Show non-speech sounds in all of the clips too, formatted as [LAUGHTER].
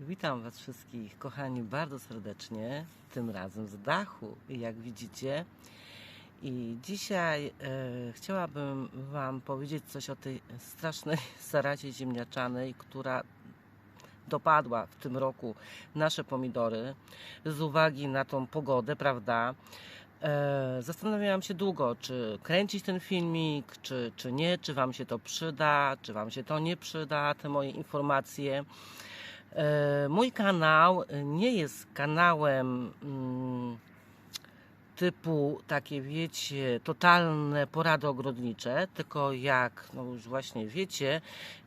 Witam Was wszystkich, kochani, bardzo serdecznie, tym razem z dachu, jak widzicie. I dzisiaj e, chciałabym Wam powiedzieć coś o tej strasznej [LAUGHS] zarazie ziemniaczanej, która dopadła w tym roku nasze pomidory z uwagi na tą pogodę, prawda? E, zastanawiałam się długo, czy kręcić ten filmik, czy, czy nie, czy Wam się to przyda, czy Wam się to nie przyda, te moje informacje. E, Mój kanał nie jest kanałem mm, typu takie wiecie, totalne porady ogrodnicze, tylko jak no już właśnie wiecie,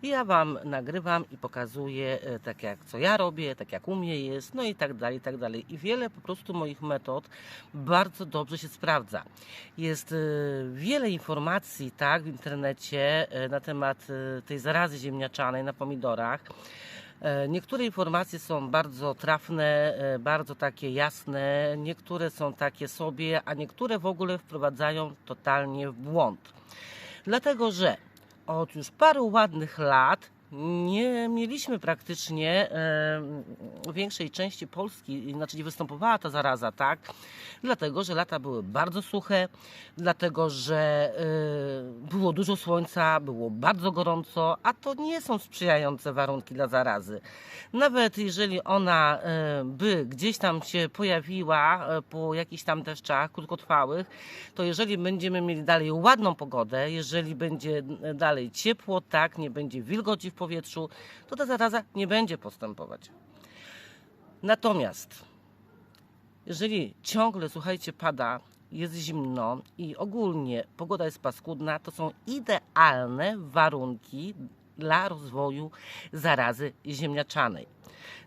ja Wam nagrywam i pokazuję e, tak jak co ja robię, tak jak u mnie jest, no i tak dalej, i tak dalej. I wiele po prostu moich metod bardzo dobrze się sprawdza. Jest e, wiele informacji tak w internecie e, na temat e, tej zarazy ziemniaczanej na pomidorach. E, Niektóre informacje są bardzo trafne, e, bardzo takie jasne, niektóre są takie sobie, a niektóre w ogóle wprowadzają totalnie w błąd. Dlatego, że od już paru ładnych lat nie mieliśmy praktycznie większej części Polski, znaczy nie występowała ta zaraza, tak? Dlatego, że lata były bardzo suche, dlatego, że e, było dużo słońca, było bardzo gorąco, a to nie są sprzyjające warunki dla zarazy. Nawet jeżeli ona e, by gdzieś tam się pojawiła e, po jakichś tam deszczach krótkotrwałych, to jeżeli będziemy mieli dalej ładną pogodę, jeżeli będzie dalej ciepło, tak, nie będzie wilgoci w powietrzu, to ta zaraza nie będzie postępować. Natomiast jeżeli ciągle, słuchajcie, pada, jest zimno i ogólnie pogoda jest paskudna, to są idealne warunki dla rozwoju zarazy ziemniaczanej.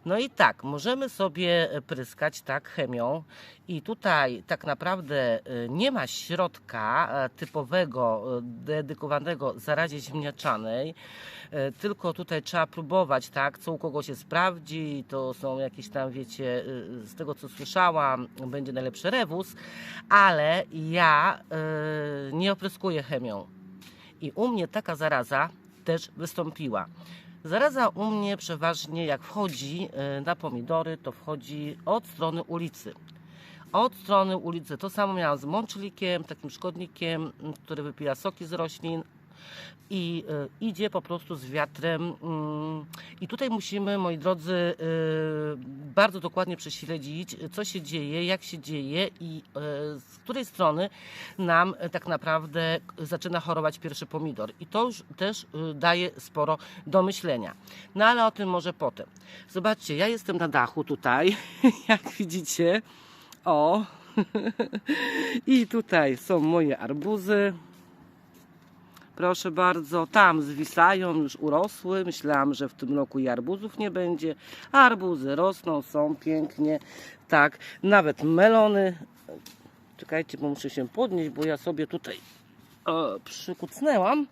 No i tak, możemy sobie pryskać tak chemią i tutaj tak naprawdę y, nie ma środka e, typowego, e, dedykowanego zarazie ziemniaczanej, e, tylko tutaj trzeba próbować, tak, co u kogo się sprawdzi, to są jakieś tam, wiecie, z tego co słyszałam, będzie najlepszy rewus, ale ja nie opryskuję chemią. I u mnie taka zaraza też wystąpiła. Zaraza u mnie przeważnie jak wchodzi y, na pomidory, to wchodzi od strony ulicy. Od strony ulicy. To samo miałam z mączlikiem, takim szkodnikiem, który wypija soki z roślin i y, idzie po prostu z wiatrem. mm, I tutaj musimy, moi drodzy, y, bardzo dokładnie prześledzić, co się dzieje, jak się dzieje i y, z której strony nam tak naprawdę zaczyna chorować pierwszy pomidor. I to już też daje sporo do myślenia. No ale o tym może potem. Zobaczcie, ja jestem na dachu tutaj, [LAUGHS] jak widzicie. O! [LAUGHS] I tutaj są moje arbuzy. Proszę bardzo, tam zwisają, już urosły. Myślałam, że w tym roku i arbuzów nie będzie. Arbuzy rosną, są pięknie. Tak, nawet melony. Czekajcie, bo muszę się podnieść, bo ja sobie tutaj o, przykucnęłam.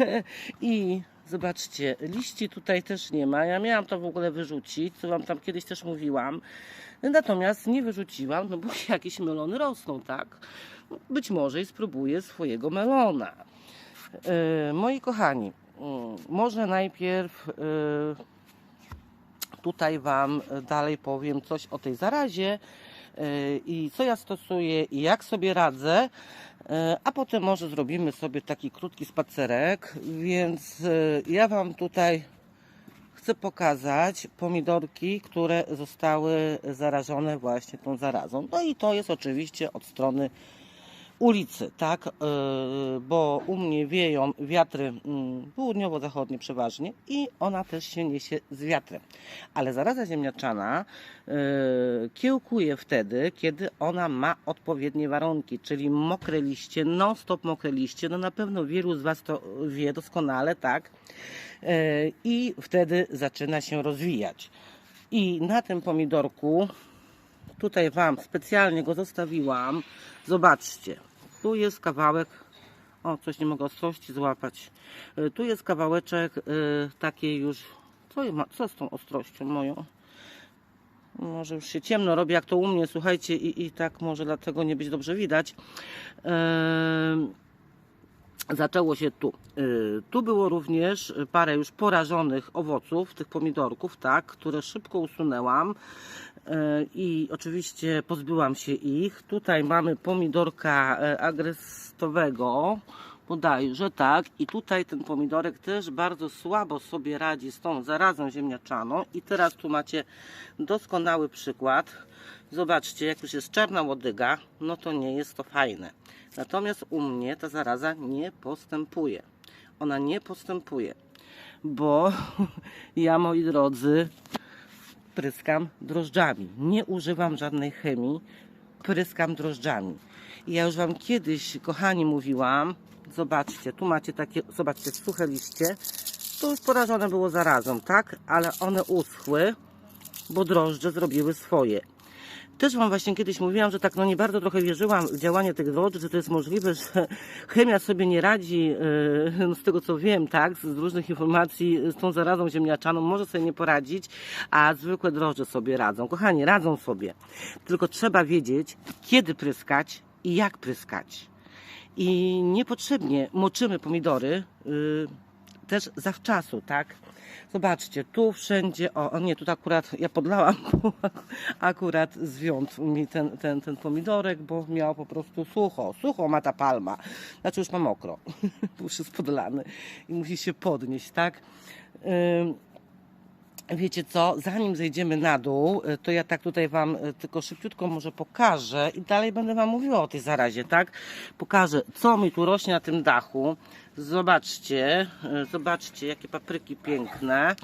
[LAUGHS] I zobaczcie, liści tutaj też nie ma. Ja miałam to w ogóle wyrzucić, co Wam tam kiedyś też mówiłam. Natomiast nie wyrzuciłam, no bo [LAUGHS] jakieś melony rosną, tak? Być może i spróbuję swojego melona. E, moi kochani, mm, może najpierw e, tutaj Wam dalej powiem coś o tej zarazie i co ja stosuję i jak sobie radzę, a potem może zrobimy sobie taki krótki spacerek, więc ja Wam tutaj chcę pokazać pomidorki, które zostały zarażone właśnie tą zarazą. No i to jest oczywiście od strony ulicy, tak, Yy, bo u mnie wieją wiatry mm, południowo-zachodnie przeważnie i ona też się niesie z wiatrem. Ale zaraza ziemniaczana yy, kiełkuje wtedy, kiedy ona ma odpowiednie warunki, czyli mokre liście, non-stop mokre liście, no na pewno wielu z Was to wie doskonale, tak, Yy, i wtedy zaczyna się rozwijać. I na tym pomidorku Tutaj Wam specjalnie go zostawiłam. Zobaczcie, tu jest kawałek. O, coś nie mogę ostrości złapać. Y, Tu jest kawałeczek y, takiej już. Co, ma, co z tą ostrością moją? Może już się ciemno robi, jak to u mnie, słuchajcie, i, i tak może dlatego nie być dobrze widać. Em, zaczęło się tu. Y, Tu było również parę już porażonych owoców, tych pomidorków, tak, które szybko usunęłam i oczywiście pozbyłam się ich. Tutaj mamy pomidorka e, agrestowego, bodajże, tak, i tutaj ten pomidorek też bardzo słabo sobie radzi z tą zarazą ziemniaczaną i teraz tu macie doskonały przykład. Zobaczcie, jak już jest czarna łodyga, no to nie jest to fajne. Natomiast u mnie ta zaraza nie postępuje. Ona nie postępuje, bo [LAUGHS] ja, moi drodzy, pryskam drożdżami. Nie używam żadnej chemii, pryskam drożdżami. I ja już Wam kiedyś, kochani, mówiłam, zobaczcie, tu macie takie, zobaczcie, suche liście. To już porażone było zarazą, tak? Ale one uschły, bo drożdże zrobiły swoje. Też Wam właśnie kiedyś mówiłam, że tak no nie bardzo trochę wierzyłam w działanie tych drożdży, że to jest możliwe, że [LAUGHS] chemia sobie nie radzi, yy, [LAUGHS] no z tego co wiem, tak, z różnych informacji, z tą zarazą ziemniaczaną może sobie nie poradzić, a zwykłe drożdże sobie radzą. Kochani, radzą sobie. Tylko trzeba wiedzieć, kiedy pryskać i jak pryskać. I niepotrzebnie moczymy pomidory, yy, też zawczasu, tak? Zobaczcie, tu wszędzie, o, o nie, tu akurat ja podlałam, [LAUGHS] bo akurat zwiąd mi ten, ten, ten pomidorek, bo miał po prostu sucho, sucho ma ta palma, znaczy już ma mokro, bo [LAUGHS] już jest podlany i musi się podnieść, tak? Wiecie co, zanim zejdziemy na dół, y, to ja tak tutaj Wam y, tylko szybciutko może pokażę i dalej będę Wam mówiła o tej zarazie, tak? Pokażę, co mi tu rośnie na tym dachu. Zobaczcie, y, zobaczcie, jakie papryki piękne.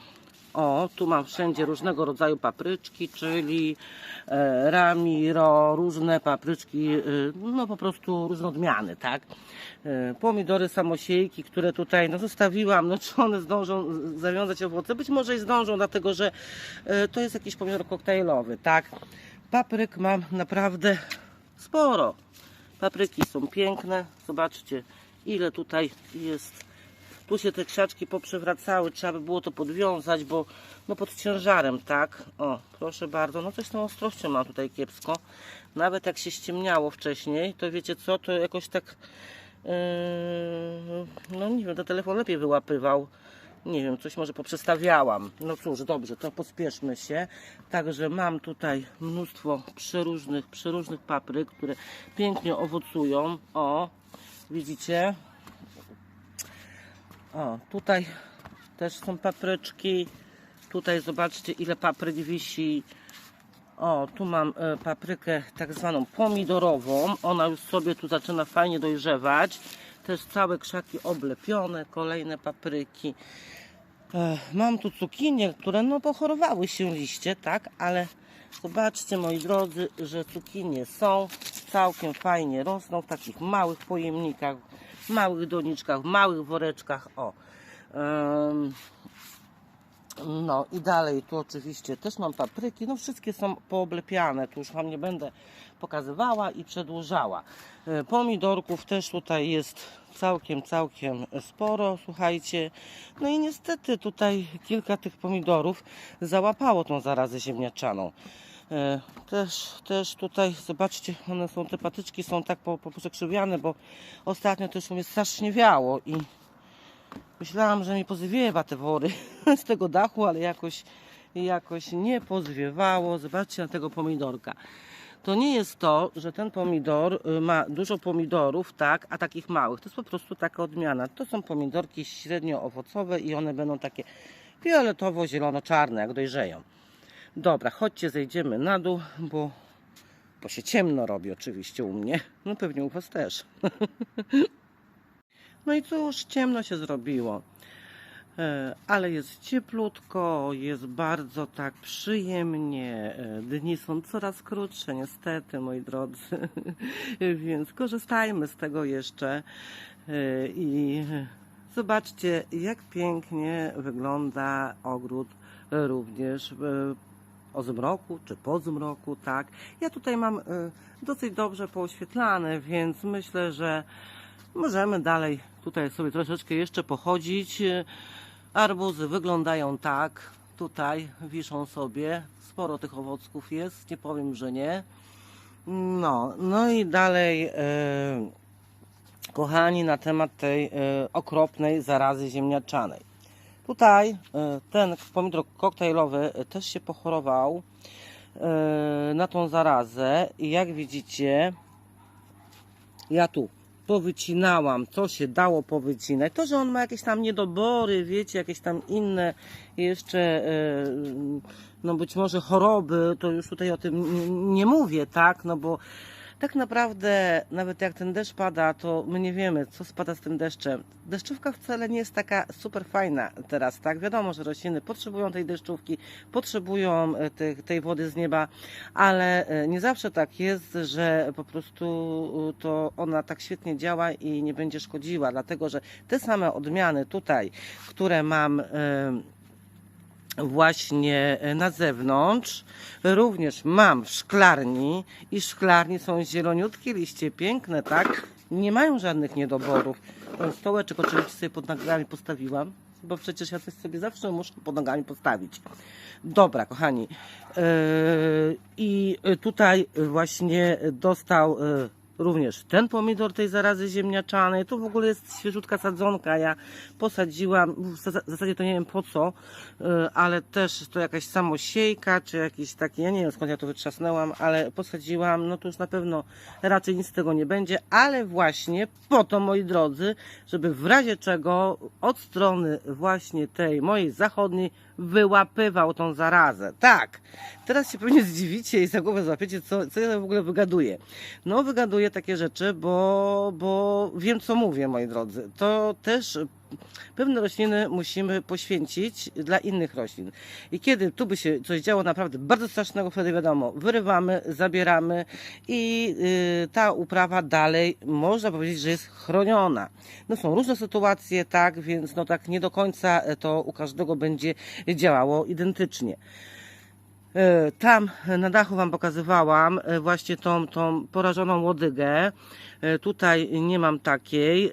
O, tu mam wszędzie różnego rodzaju papryczki, czyli e, ramiro, różne papryczki, e, no po prostu różne odmiany, tak? E, pomidory samosiejki, które tutaj no, zostawiłam, no czy one zdążą zawiązać owoce? Być może i zdążą, dlatego że e, to jest jakiś pomidor koktajlowy, tak? Papryk mam naprawdę sporo. Papryki są piękne, zobaczcie ile tutaj jest tu się te krzaczki poprzewracały, trzeba by było to podwiązać, bo no pod ciężarem, tak? O, proszę bardzo, no coś z tą ostrością mam tutaj kiepsko. Nawet jak się ściemniało wcześniej, to wiecie co, to jakoś tak, yy, no nie wiem, ten telefon lepiej wyłapywał. Nie wiem, coś może poprzestawiałam. No cóż, dobrze, to pospieszmy się. Także mam tutaj mnóstwo przeróżnych, przeróżnych papryk, które pięknie owocują. O, widzicie? O, tutaj też są papryczki. Tutaj zobaczcie ile papryk wisi. O, tu mam e, paprykę tak zwaną pomidorową. Ona już sobie tu zaczyna fajnie dojrzewać. Też całe krzaki oblepione, kolejne papryki. E, Mam tu cukinie, które no pochorowały się liście, tak, ale zobaczcie moi drodzy, że cukinie są całkiem fajnie rosną w takich małych pojemnikach, małych doniczkach, małych woreczkach, o. No i dalej tu oczywiście też mam papryki, no wszystkie są pooblepiane, tu już Wam nie będę pokazywała i przedłużała. E, Pomidorków też tutaj jest całkiem, całkiem sporo, słuchajcie. No i niestety tutaj kilka tych pomidorów załapało tą zarazę ziemniaczaną. E, Też, też tutaj, zobaczcie, one są, te patyczki są tak po, po, przekrzywiane, bo ostatnio też u mnie strasznie wiało i Myślałam, że mi pozwiewa te wory [LAUGHS] z tego dachu, ale jakoś, jakoś nie pozwiewało. Zobaczcie na tego pomidorka. To nie jest to, że ten pomidor y, ma dużo pomidorów, tak, a takich małych. To jest po prostu taka odmiana. To są pomidorki średnio owocowe i one będą takie fioletowo-zielono-czarne, jak dojrzeją. Dobra, chodźcie, zejdziemy na dół, bo, bo się ciemno robi oczywiście u mnie. No pewnie u Was też. [LAUGHS] No i cóż, ciemno się zrobiło. E, Ale jest cieplutko, jest bardzo tak przyjemnie. E, Dni są coraz krótsze, niestety, moi drodzy. [LAUGHS] Więc korzystajmy z tego jeszcze. E, I zobaczcie, jak pięknie wygląda ogród również o zmroku czy po zmroku, tak. Ja tutaj mam dosyć dobrze pooświetlane, więc myślę, że Możemy dalej tutaj sobie troszeczkę jeszcze pochodzić. Arbuzy wyglądają tak. Tutaj wiszą sobie. Sporo tych owocków jest, nie powiem, że nie. No, no i dalej e, kochani, na temat tej e, okropnej zarazy ziemniaczanej. Tutaj e, ten pomidor koktajlowy e, też się pochorował e, na tą zarazę i jak widzicie, ja tu powycinałam, co się dało powycinać. To, że on ma jakieś tam niedobory, wiecie, jakieś tam inne jeszcze, e, no być może choroby, to już tutaj o tym nie, nie mówię, tak, no bo tak naprawdę, nawet jak ten deszcz pada, to my nie wiemy, co spada z tym deszczem. Deszczówka wcale nie jest taka super fajna teraz, tak? Wiadomo, że rośliny potrzebują tej deszczówki, potrzebują e, tej, tej wody z nieba, ale e, nie zawsze tak jest, że po prostu to ona tak świetnie działa i nie będzie szkodziła, dlatego że te same odmiany tutaj, które mam. em, właśnie e, na zewnątrz. Również mam w szklarni i szklarni są zieloniutkie liście, piękne, tak? Nie mają żadnych niedoborów. Ten stołeczek oczywiście sobie pod nogami postawiłam, bo przecież ja coś sobie zawsze muszę pod nogami postawić. Dobra, kochani. Yy, I tutaj właśnie dostał yy, również ten pomidor tej zarazy ziemniaczanej. Tu w ogóle jest świeżutka sadzonka. Ja posadziłam, w zas- w zasadzie to nie wiem po co, yy, ale też to jakaś samosiejka, czy jakiś taki, ja nie wiem skąd ja to wytrzasnęłam, ale posadziłam, no to już na pewno raczej nic z tego nie będzie, ale właśnie po to, moi drodzy, żeby w razie czego od strony właśnie tej mojej zachodniej wyłapywał tą zarazę. Tak, teraz się pewnie zdziwicie i za głowę złapiecie, co, co ja w ogóle wygaduję. No, wygaduję takie rzeczy, bo, bo wiem, co mówię, moi drodzy. To też pewne rośliny musimy poświęcić dla innych roślin. I kiedy tu by się coś działo naprawdę bardzo strasznego, wtedy wiadomo, wyrywamy, zabieramy i y, ta uprawa dalej, można powiedzieć, że jest chroniona. No są różne sytuacje, tak, więc no tak nie do końca to u każdego będzie działało identycznie. E, Tam na dachu Wam pokazywałam e, właśnie tą, tą porażoną łodygę. E, Tutaj nie mam takiej,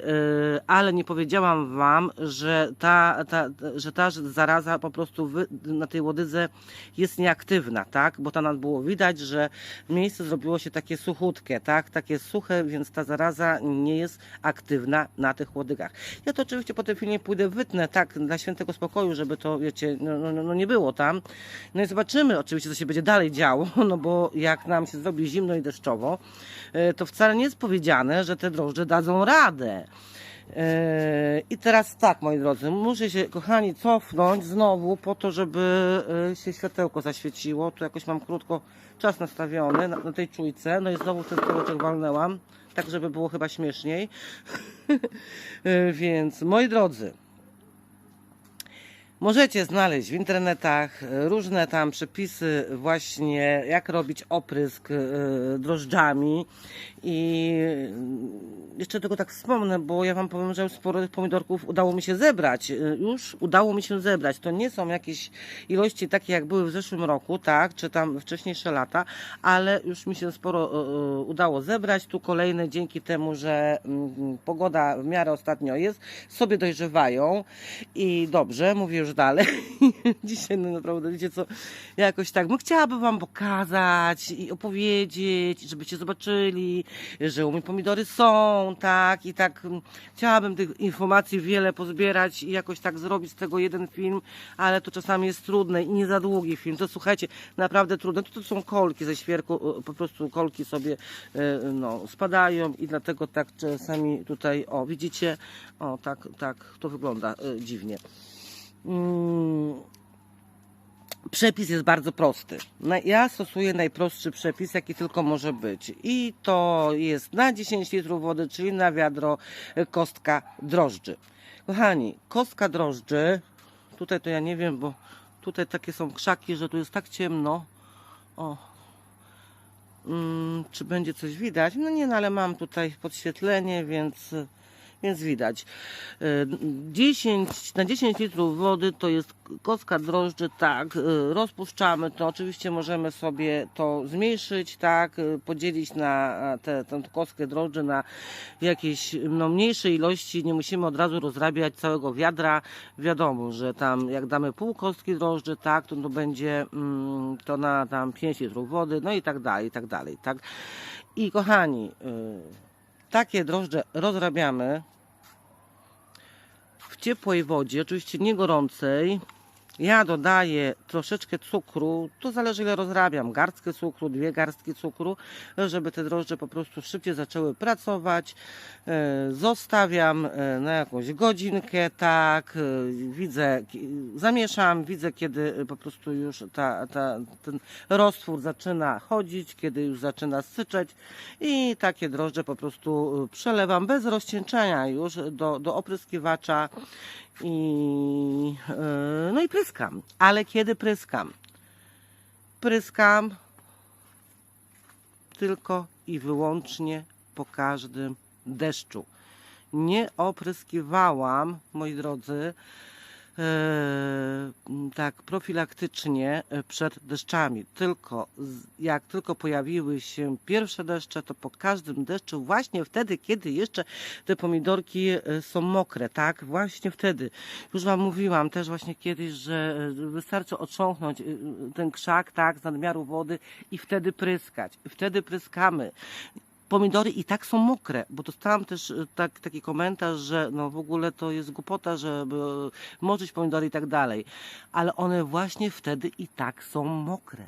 ale nie powiedziałam Wam, że ta, ta, że ta zaraza po prostu na tej łodydze jest nieaktywna, tak? Bo tam było widać, że miejsce zrobiło się takie suchutkie, tak? Takie suche, więc ta zaraza nie jest aktywna na tych łodygach. Ja to oczywiście po tym filmie pójdę wytnę, tak, dla świętego spokoju, żeby to, wiecie, no, no, no nie było tam. No i zobaczymy oczywiście, co się będzie dalej działo, [LAUGHS] no bo jak nam się zrobi zimno i deszczowo, e, to wcale nie jest powiedziane, że te drożdże dadzą radę. E, I teraz tak, moi drodzy, muszę się, kochani, cofnąć znowu po to, żeby e, się światełko zaświeciło. Tu jakoś mam krótko czas nastawiony na, na tej czujce. No i znowu ten stołeczek walnęłam, tak żeby było chyba śmieszniej. [LAUGHS] Więc, moi drodzy, Możecie znaleźć w internetach e, różne tam przepisy właśnie jak robić oprysk e, drożdżami i e, jeszcze tylko tak wspomnę, bo ja Wam powiem, że sporo tych pomidorków udało mi się zebrać. E, Już udało mi się zebrać. To nie są jakieś ilości takie jak były w zeszłym roku, tak, czy tam wcześniejsze lata, ale już mi się sporo udało zebrać. Tu kolejne dzięki temu, że mm, pogoda w miarę ostatnio jest, sobie dojrzewają i dobrze, mówię już dalej. [LAUGHS] Dzisiaj no naprawdę, wiecie co, ja jakoś tak, no chciałabym wam pokazać i opowiedzieć, żebyście zobaczyli, że u mnie pomidory są, tak, i tak mm, chciałabym tych informacji wiele pozbierać i jakoś tak zrobić z tego jeden film, ale to czasami jest trudne i nie za długi film. To słuchajcie, naprawdę trudne. To, to są kolki ze świerku, e, po prostu kolki sobie e, no, spadają i dlatego tak czasami tutaj, o widzicie, o tak, tak to wygląda e, dziwnie. Mm, Przepis jest bardzo prosty. Ja stosuję najprostszy przepis, jaki tylko może być. I to jest na 10 litrów wody, czyli na wiadro e, kostka drożdży. Kochani, kostka drożdży, tutaj to ja nie wiem, bo tutaj takie są krzaki, że tu jest tak ciemno. O. Mm, czy będzie coś widać? No nie, no ale mam tutaj podświetlenie, więc więc widać. E, 10, na 10 litrów wody to jest kostka drożdży, tak, e, rozpuszczamy to, oczywiście możemy sobie to zmniejszyć, tak, e, podzielić na e, tę kostkę drożdży na jakieś no, mniejsze ilości, nie musimy od razu rozrabiać całego wiadra, wiadomo, że tam jak damy pół kostki drożdży, tak, to, to będzie mm, to na tam 5 litrów wody, no i tak dalej, i tak dalej, tak. I kochani, y, Takie drożdże rozrabiamy w ciepłej wodzie, oczywiście nie gorącej. Ja dodaję troszeczkę cukru, to zależy ile rozrabiam, garstkę cukru, dwie garstki cukru, żeby te drożdże po prostu szybciej zaczęły pracować. E, Zostawiam e, na jakąś godzinkę, tak, e, widzę, zamieszam, widzę kiedy po prostu już ta, ta, ten roztwór zaczyna chodzić, kiedy już zaczyna syczeć. I takie drożdże po prostu przelewam bez rozcieńczenia już do, do opryskiwacza i, e, no i pryskam. Ale kiedy pryskam? Pryskam tylko i wyłącznie po każdym deszczu. Nie opryskiwałam, moi drodzy, tak profilaktycznie e, przed deszczami. Tylko jak tylko pojawiły się pierwsze deszcze, to po każdym deszczu, właśnie wtedy, kiedy jeszcze te pomidorki e, są mokre, tak? Właśnie wtedy. Już Wam mówiłam też właśnie kiedyś, że e, wystarczy otrząknąć e, ten krzak, tak, z nadmiaru wody i wtedy pryskać. Wtedy pryskamy. Pomidory i tak są mokre, bo dostałam też e, tak, taki komentarz, że no w ogóle to jest głupota, żeby e, moczyć pomidory i tak dalej. Ale one właśnie wtedy i tak są mokre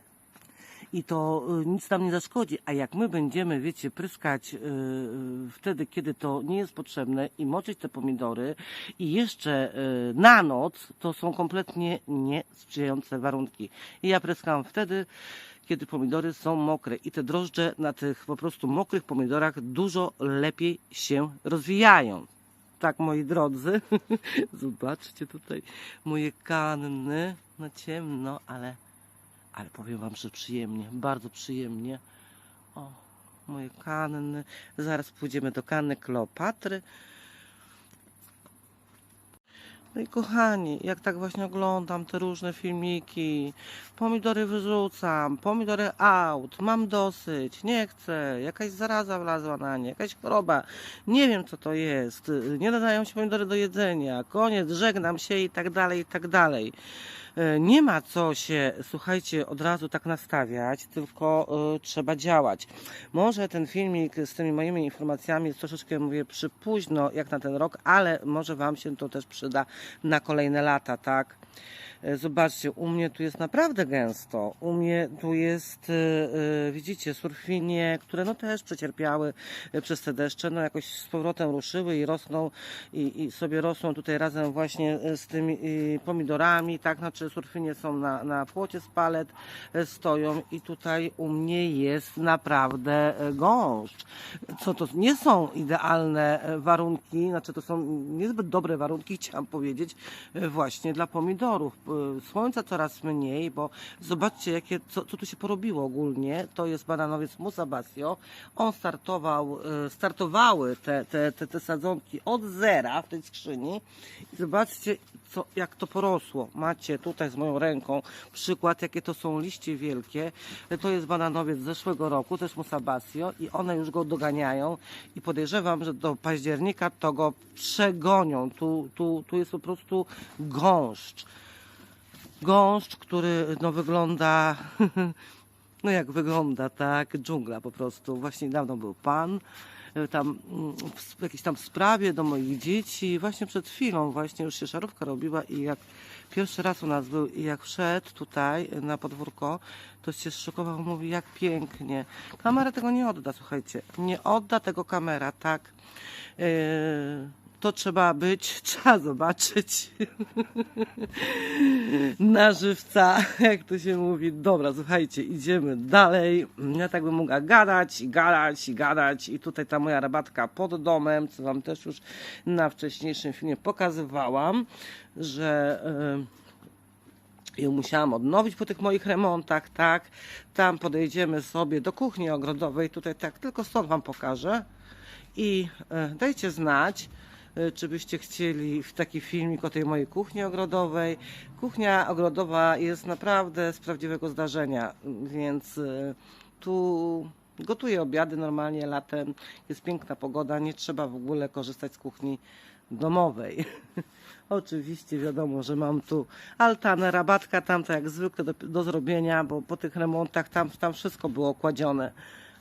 i to y, nic nam nie zaszkodzi. A jak my będziemy, wiecie, pryskać y, y, wtedy, kiedy to nie jest potrzebne i moczyć te pomidory i jeszcze y, na noc, to są kompletnie niesprzyjające warunki. I ja pryskam wtedy, kiedy pomidory są mokre i te drożdże na tych po prostu mokrych pomidorach dużo lepiej się rozwijają. Tak, moi drodzy, [LAUGHS] zobaczcie tutaj moje kanny na ciemno, ale ale powiem Wam, że przyjemnie, bardzo przyjemnie. O, moje kanny. Zaraz pójdziemy do kanny Kleopatry. No i kochani, jak tak właśnie oglądam te różne filmiki, pomidory wyrzucam, pomidory out, mam dosyć, nie chcę, jakaś zaraza wlazła na nie, jakaś choroba, nie wiem co to jest, nie nadają się pomidory do jedzenia, koniec, żegnam się i tak dalej, i tak dalej. E, Nie ma co się, słuchajcie, od razu tak nastawiać, tylko e, trzeba działać. Może ten filmik z tymi moimi informacjami jest troszeczkę, mówię, przypóźno jak na ten rok, ale może Wam się to też przyda na kolejne lata, tak? E, Zobaczcie, u mnie tu jest naprawdę gęsto. U mnie tu jest, e, e, widzicie, surfinie, które no też przecierpiały przez te deszcze, no jakoś z powrotem ruszyły i rosną i, i sobie rosną tutaj razem właśnie z tymi pomidorami, tak, znaczy surfinie są na, na płocie z palet, stoją i tutaj u mnie jest naprawdę gąszcz. Co to nie są idealne warunki, znaczy to są niezbyt dobre warunki, chciałam powiedzieć, właśnie dla pomidorów. E, Słońca coraz mniej, bo zobaczcie, jakie, co, co tu się porobiło ogólnie. To jest bananowiec Musa Basio. On startował, e, startowały te, te, te, te sadzonki od zera w tej skrzyni. I zobaczcie, co, jak to porosło. Macie tutaj z moją ręką przykład, jakie to są liście wielkie. To jest bananowiec z zeszłego roku, też Musa Basio i one już go doganiają i podejrzewam, że do października to go przegonią. Tu, tu, tu jest po prostu gąszcz gąszcz, który no wygląda, [LAUGHS] no jak wygląda, tak, dżungla po prostu. Właśnie niedawno był pan, e, tam mm, w jakiejś tam sprawie do moich dzieci, właśnie przed chwilą właśnie już się szarówka robiła i jak pierwszy raz u nas był i jak wszedł tutaj na podwórko, to się zszokował, mówi jak pięknie. Kamera tego nie odda, słuchajcie, nie odda tego kamera, tak. Yy, to trzeba być, [LAUGHS] trzeba zobaczyć na żywca, jak to się mówi. Dobra, słuchajcie, idziemy dalej. Ja tak bym mogła gadać i gadać i gadać i tutaj ta moja rabatka pod domem, co wam też już na wcześniejszym filmie pokazywałam, że yy, ją musiałam odnowić po tych moich remontach, tak. Tam podejdziemy sobie do kuchni ogrodowej, tutaj tak, tylko stąd wam pokażę i e, dajcie znać, e, czy byście chcieli w taki filmik o tej mojej kuchni ogrodowej. Kuchnia ogrodowa jest naprawdę z prawdziwego zdarzenia, więc e, tu gotuję obiady normalnie latem, jest piękna pogoda, nie trzeba w ogóle korzystać z kuchni domowej. [LAUGHS] Oczywiście wiadomo, że mam tu altanę, rabatka tamta jak zwykle do, do zrobienia, bo po tych remontach tam, tam wszystko było kładzione.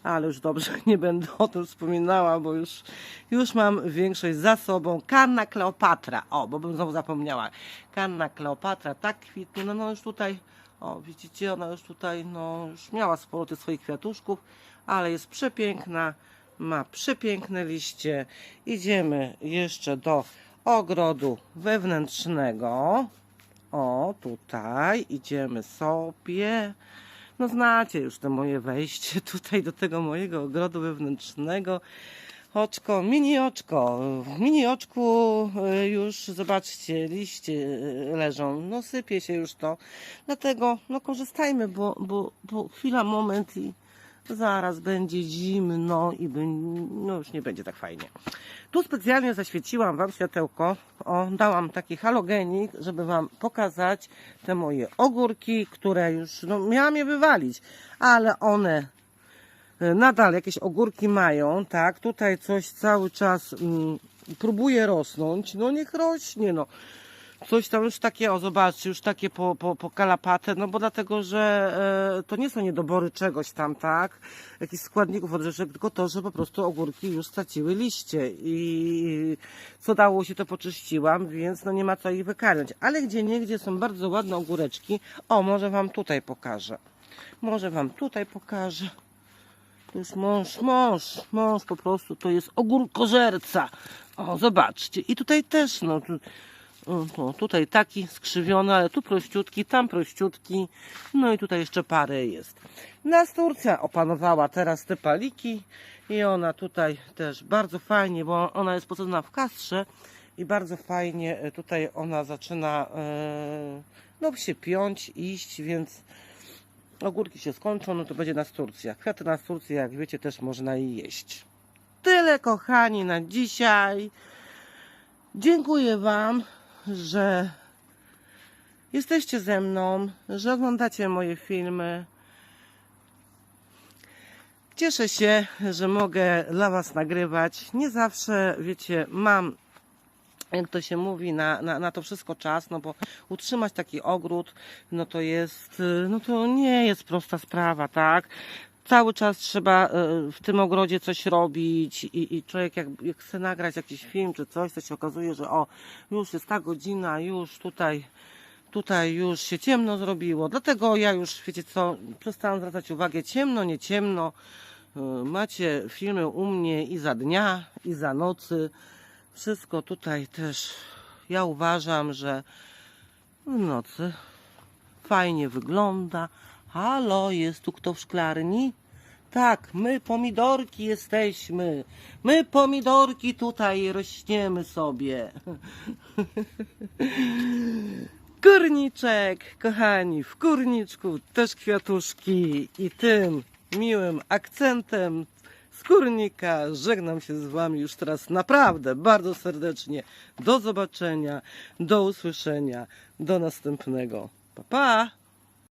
Ale już dobrze, [LAUGHS] nie będę o tym wspominała, bo już, już mam większość za sobą. Kanna Kleopatra, o, bo bym znowu zapomniała. Kanna Kleopatra tak kwitnie, no, no już tutaj, o, widzicie, ona już tutaj, no, już miała sporo tych swoich kwiatuszków, ale jest przepiękna, ma przepiękne liście. Idziemy jeszcze do ogrodu wewnętrznego. O, tutaj idziemy sobie. No znacie już to moje wejście [LAUGHS] tutaj do tego mojego ogrodu wewnętrznego. Oczko, mini oczko. W mini oczku y, już zobaczcie, liście y, leżą. No sypie się już to. Dlatego no korzystajmy, bo, bo, bo chwila, moment i zaraz będzie zimno i by, no już nie będzie tak fajnie. Tu specjalnie zaświeciłam Wam światełko. O, dałam taki halogenik, żeby Wam pokazać te moje ogórki, które już, no miałam je wywalić, ale one e, nadal jakieś ogórki mają, tak? Tutaj coś cały czas mm, próbuje rosnąć. No niech rośnie, no. Coś tam już takie, o zobaczcie, już takie po, po, po kalapate, no bo dlatego, że e, to nie są niedobory czegoś tam, tak? Jakichś składników odżywczych, tylko to, że po prostu ogórki już straciły liście i co dało się to poczyściłam, więc no nie ma co ich wykarmiać. Ale gdzie niegdzie są bardzo ładne ogóreczki. O, może Wam tutaj pokażę. Może Wam tutaj pokażę. To jest mąż, mąż, mąż po prostu to jest ogórkożerca. O, zobaczcie. I tutaj też, no, tu, tutaj taki skrzywiony, ale tu prościutki, tam prościutki. No i tutaj jeszcze parę jest. Nas Turcja opanowała teraz te paliki i ona tutaj też bardzo fajnie, bo ona jest posadzona w kastrze i bardzo fajnie e, tutaj ona zaczyna e, no się piąć, iść, więc ogórki się skończą, no to będzie nasturcja. Kwiaty nasturcji, jak wiecie, też można i jeść. Tyle, kochani, na dzisiaj. Dziękuję Wam, że jesteście ze mną, że oglądacie moje filmy. Cieszę się, że mogę dla Was nagrywać. Nie zawsze, wiecie, mam jak to się mówi, na, na, na to wszystko czas, no bo utrzymać taki ogród, no to jest, no to nie jest prosta sprawa, tak? Cały czas trzeba y, w tym ogrodzie coś robić i, i człowiek jak, jak chce nagrać jakiś film czy coś, to się okazuje, że o, już jest ta godzina, już tutaj, tutaj już się ciemno zrobiło. Dlatego ja już, wiecie co, przestałam zwracać uwagę, ciemno, nie ciemno. Y, Macie filmy u mnie i za dnia, i za nocy. Wszystko tutaj też, ja uważam, że w nocy fajnie wygląda. Halo, jest tu kto w szklarni? Tak, my pomidorki jesteśmy. My pomidorki tutaj rośniemy sobie. [LAUGHS] Kurniczek, kochani, w kurniczku też kwiatuszki i tym miłym akcentem z kurnika żegnam się z Wami już teraz naprawdę bardzo serdecznie. Do zobaczenia, do usłyszenia, do następnego. Pa, pa!